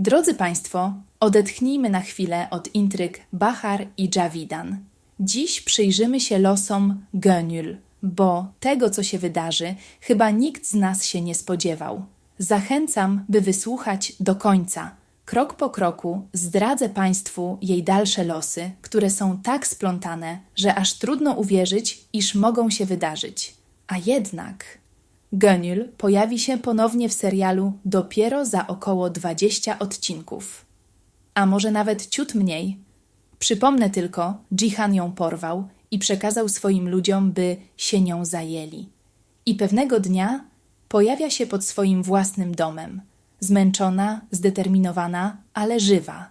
Drodzy Państwo, odetchnijmy na chwilę od intryg Bahar i Javidan. Dziś przyjrzymy się losom Gönül, bo tego, co się wydarzy, chyba nikt z nas się nie spodziewał. Zachęcam, by wysłuchać do końca. Krok po kroku zdradzę Państwu jej dalsze losy, które są tak splątane, że aż trudno uwierzyć, iż mogą się wydarzyć. A jednak Gönül pojawi się ponownie w serialu dopiero za około 20 odcinków. A może nawet ciut mniej. Przypomnę tylko, Jihan ją porwał i przekazał swoim ludziom, by się nią zajęli. I pewnego dnia pojawia się pod swoim własnym domem, zmęczona, zdeterminowana, ale żywa.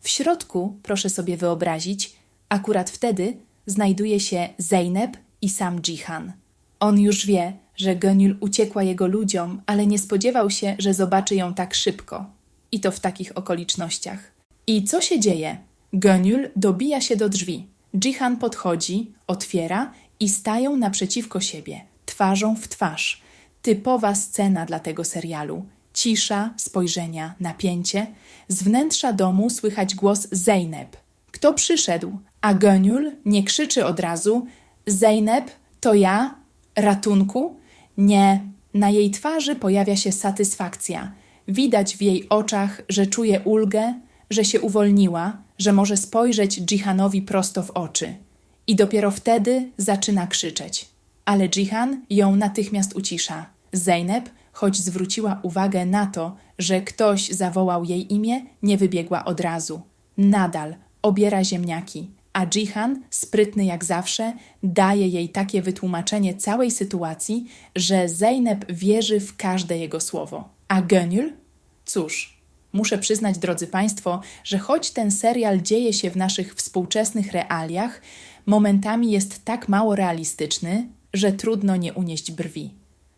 W środku, proszę sobie wyobrazić, akurat wtedy znajduje się Zeynep i sam Jihan. On już wie, że Gönül uciekła jego ludziom, ale nie spodziewał się, że zobaczy ją tak szybko. I to w takich okolicznościach. I co się dzieje? Gönül dobija się do drzwi. Jihan podchodzi, otwiera i stają naprzeciwko siebie, twarzą w twarz. Typowa scena dla tego serialu. Cisza, spojrzenia, napięcie. Z wnętrza domu słychać głos Zeynep. Kto przyszedł? A Gönül nie krzyczy od razu Zeynep, to ja? Ratunku? Nie. Na jej twarzy pojawia się satysfakcja. Widać w jej oczach, że czuje ulgę, że się uwolniła, że może spojrzeć Jihanowi prosto w oczy. I dopiero wtedy zaczyna krzyczeć. Ale Jihan ją natychmiast ucisza. Zeynep, choć zwróciła uwagę na to, że ktoś zawołał jej imię, nie wybiegła od razu. Nadal obiera ziemniaki, a Jihan, sprytny jak zawsze, daje jej takie wytłumaczenie całej sytuacji, że Zeynep wierzy w każde jego słowo. A Gönül? Cóż, muszę przyznać, drodzy Państwo, że choć ten serial dzieje się w naszych współczesnych realiach, momentami jest tak mało realistyczny, że trudno nie unieść brwi.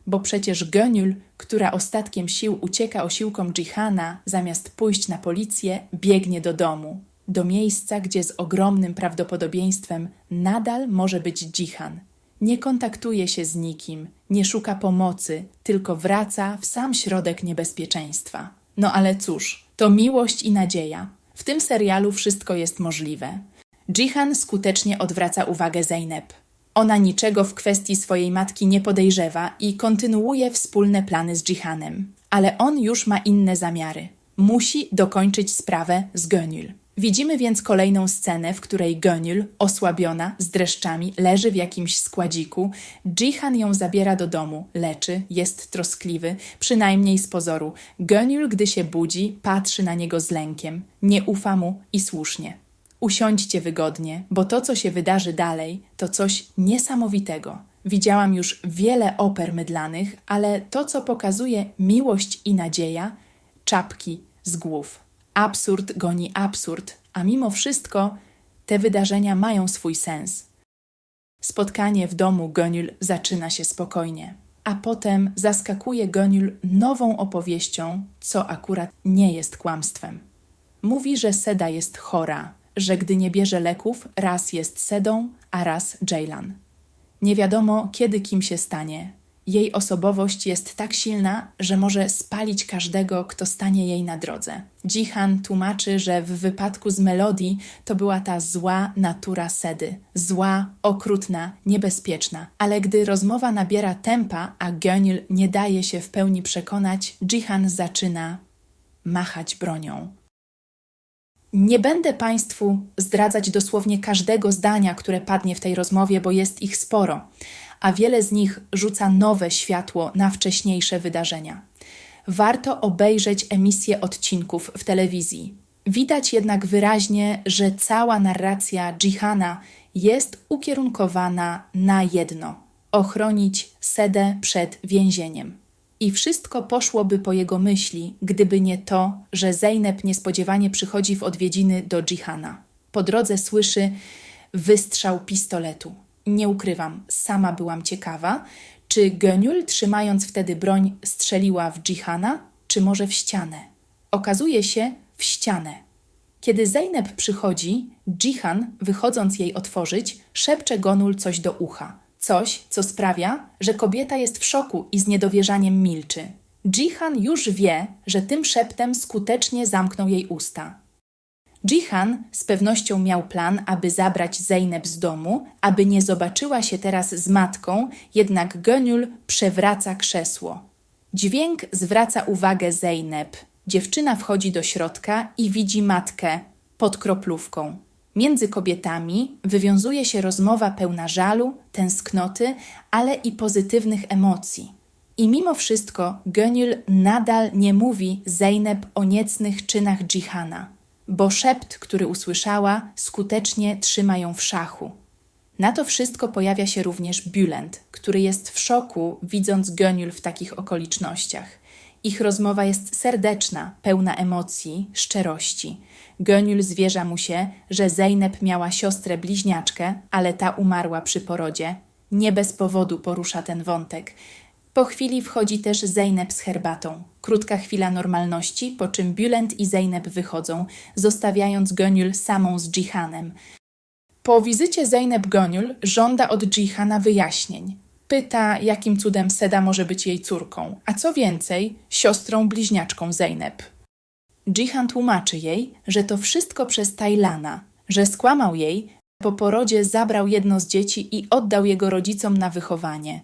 Bo przecież Gönül, która ostatkiem sił ucieka osiłkom Jihana, zamiast pójść na policję, biegnie do domu, do miejsca, gdzie z ogromnym prawdopodobieństwem nadal może być Jihan. Nie kontaktuje się z nikim, nie szuka pomocy, tylko wraca w sam środek niebezpieczeństwa. No ale cóż, to miłość i nadzieja. W tym serialu wszystko jest możliwe. Jihan skutecznie odwraca uwagę Zeynep. Ona niczego w kwestii swojej matki nie podejrzewa i kontynuuje wspólne plany z Jihanem. Ale on już ma inne zamiary. Musi dokończyć sprawę z Gönül. Widzimy więc kolejną scenę, w której Gönül, osłabiona, z dreszczami, leży w jakimś składziku. Jihan ją zabiera do domu, leczy, jest troskliwy, przynajmniej z pozoru. Gönül, gdy się budzi, patrzy na niego z lękiem. Nie ufa mu i słusznie. Usiądźcie wygodnie, bo to, co się wydarzy dalej, to coś niesamowitego. Widziałam już wiele oper mydlanych, ale to, co pokazuje miłość i nadzieja, czapki z głów. Absurd goni absurd, a mimo wszystko te wydarzenia mają swój sens. Spotkanie w domu Gönül zaczyna się spokojnie, a potem zaskakuje Gönül nową opowieścią, co akurat nie jest kłamstwem. Mówi, że Seda jest chora, że gdy nie bierze leków, raz jest Sedą, a raz Jaylan. Nie wiadomo, kiedy kim się stanie. Jej osobowość jest tak silna, że może spalić każdego, kto stanie jej na drodze. Jihan tłumaczy, że w wypadku z Melodii to była ta zła natura Sedy. Zła, okrutna, niebezpieczna. Ale gdy rozmowa nabiera tempa, a Gönül nie daje się w pełni przekonać, Jihan zaczyna machać bronią. Nie będę Państwu zdradzać dosłownie każdego zdania, które padnie w tej rozmowie, bo jest ich sporo, a wiele z nich rzuca nowe światło na wcześniejsze wydarzenia. Warto obejrzeć emisję odcinków w telewizji. Widać jednak wyraźnie, że cała narracja Jihana jest ukierunkowana na jedno ochronić Sedę przed więzieniem. I wszystko poszłoby po jego myśli, gdyby nie to, że Zeynep niespodziewanie przychodzi w odwiedziny do Jihana. Po drodze słyszy wystrzał pistoletu. Nie ukrywam, sama byłam ciekawa, czy Gönül, trzymając wtedy broń, strzeliła w Jihana, czy może w ścianę. Okazuje się w ścianę. Kiedy Zeynep przychodzi, Jihan, wychodząc jej otworzyć, szepcze Gonul coś do ucha. Coś, co sprawia, że kobieta jest w szoku i z niedowierzaniem milczy. Jihan już wie, że tym szeptem skutecznie zamknął jej usta. Jihan z pewnością miał plan, aby zabrać Zeynep z domu, aby nie zobaczyła się teraz z matką, jednak Gönül przewraca krzesło. Dźwięk zwraca uwagę Zeynep. Dziewczyna wchodzi do środka i widzi matkę pod kroplówką. Między kobietami wywiązuje się rozmowa pełna żalu, tęsknoty, ale i pozytywnych emocji. I mimo wszystko Gönül nadal nie mówi Zeynep o niecnych czynach Dżihana, bo szept, który usłyszała, skutecznie trzyma ją w szachu. Na to wszystko pojawia się również Bülent, który jest w szoku, widząc Gönül w takich okolicznościach. Ich rozmowa jest serdeczna, pełna emocji, szczerości. Gönül zwierza mu się, że Zeynep miała siostrę bliźniaczkę, ale ta umarła przy porodzie. Nie bez powodu porusza ten wątek. Po chwili wchodzi też Zeynep z herbatą. Krótka chwila normalności, po czym Bülent i Zeynep wychodzą, zostawiając Gönül samą z Dżihanem. Po wizycie Zeynep Gönül żąda od Dżihana wyjaśnień. Pyta, jakim cudem Seda może być jej córką, a co więcej, siostrą bliźniaczką Zeynep. Dżihan tłumaczy jej, że to wszystko przez Tajlana, że skłamał jej, po porodzie zabrał jedno z dzieci i oddał jego rodzicom na wychowanie.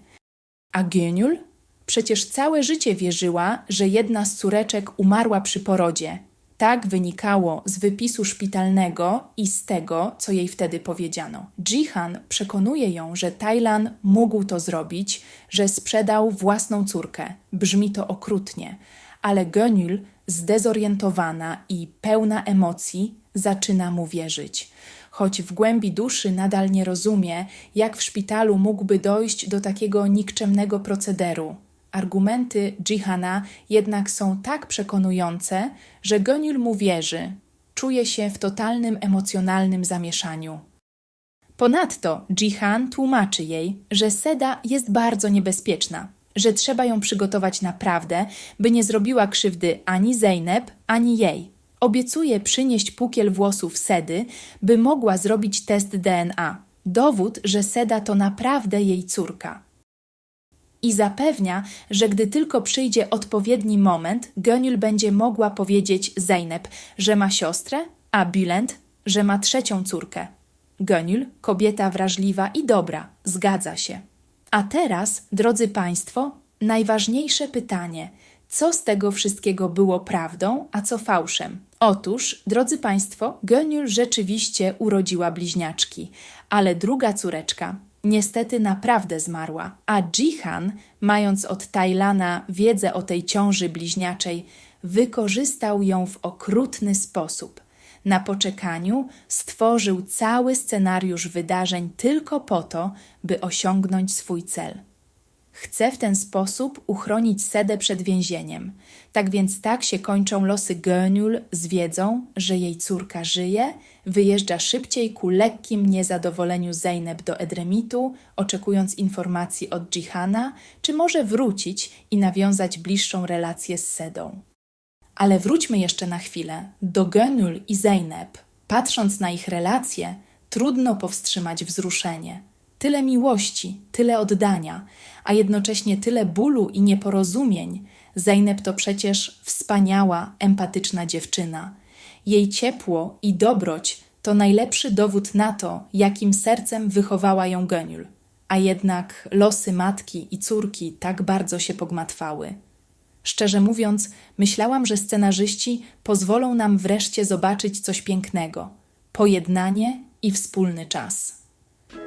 A Gönül? Przecież całe życie wierzyła, że jedna z córeczek umarła przy porodzie. Tak wynikało z wypisu szpitalnego i z tego, co jej wtedy powiedziano. Jihan przekonuje ją, że Tajlan mógł to zrobić, że sprzedał własną córkę. Brzmi to okrutnie, ale Gönül, zdezorientowana i pełna emocji, zaczyna mu wierzyć. Choć w głębi duszy nadal nie rozumie, jak w szpitalu mógłby dojść do takiego nikczemnego procederu. Argumenty Jihana jednak są tak przekonujące, że Gönül mu wierzy. Czuje się w totalnym emocjonalnym zamieszaniu. Ponadto Jihan tłumaczy jej, że Seda jest bardzo niebezpieczna, że trzeba ją przygotować naprawdę, by nie zrobiła krzywdy ani Zeynep, ani jej. Obiecuje przynieść pukiel włosów Sedy, by mogła zrobić test DNA. Dowód, że Seda to naprawdę jej córka i zapewnia, że gdy tylko przyjdzie odpowiedni moment, Gönül będzie mogła powiedzieć Zeynep, że ma siostrę, a Bülent, że ma trzecią córkę. Gönül, kobieta wrażliwa i dobra, zgadza się. A teraz, drodzy Państwo, najważniejsze pytanie: co z tego wszystkiego było prawdą, a co fałszem? Otóż, drodzy Państwo, Gönül rzeczywiście urodziła bliźniaczki, ale druga córeczka, niestety naprawdę zmarła, a Jihan, mając od Tajlana wiedzę o tej ciąży bliźniaczej, wykorzystał ją w okrutny sposób. Na poczekaniu stworzył cały scenariusz wydarzeń tylko po to, by osiągnąć swój cel. Chce w ten sposób uchronić Sedę przed więzieniem. Tak więc tak się kończą losy Gönül z wiedzą, że jej córka żyje, wyjeżdża szybciej ku lekkim niezadowoleniu Zeynep do Edremitu, oczekując informacji od Dżihana, czy może wrócić i nawiązać bliższą relację z Sedą. Ale wróćmy jeszcze na chwilę do Gönül i Zeynep. Patrząc na ich relacje, trudno powstrzymać wzruszenie – tyle miłości, tyle oddania, a jednocześnie tyle bólu i nieporozumień. Zeynep to przecież wspaniała, empatyczna dziewczyna. Jej ciepło i dobroć to najlepszy dowód na to, jakim sercem wychowała ją Gönül. A jednak losy matki i córki tak bardzo się pogmatwały. Szczerze mówiąc, myślałam, że scenarzyści pozwolą nam wreszcie zobaczyć coś pięknego pojednanie i wspólny czas.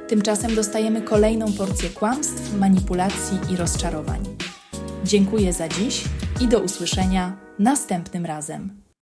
Tymczasem dostajemy kolejną porcję kłamstw, manipulacji i rozczarowań. Dziękuję za dziś i do usłyszenia następnym razem.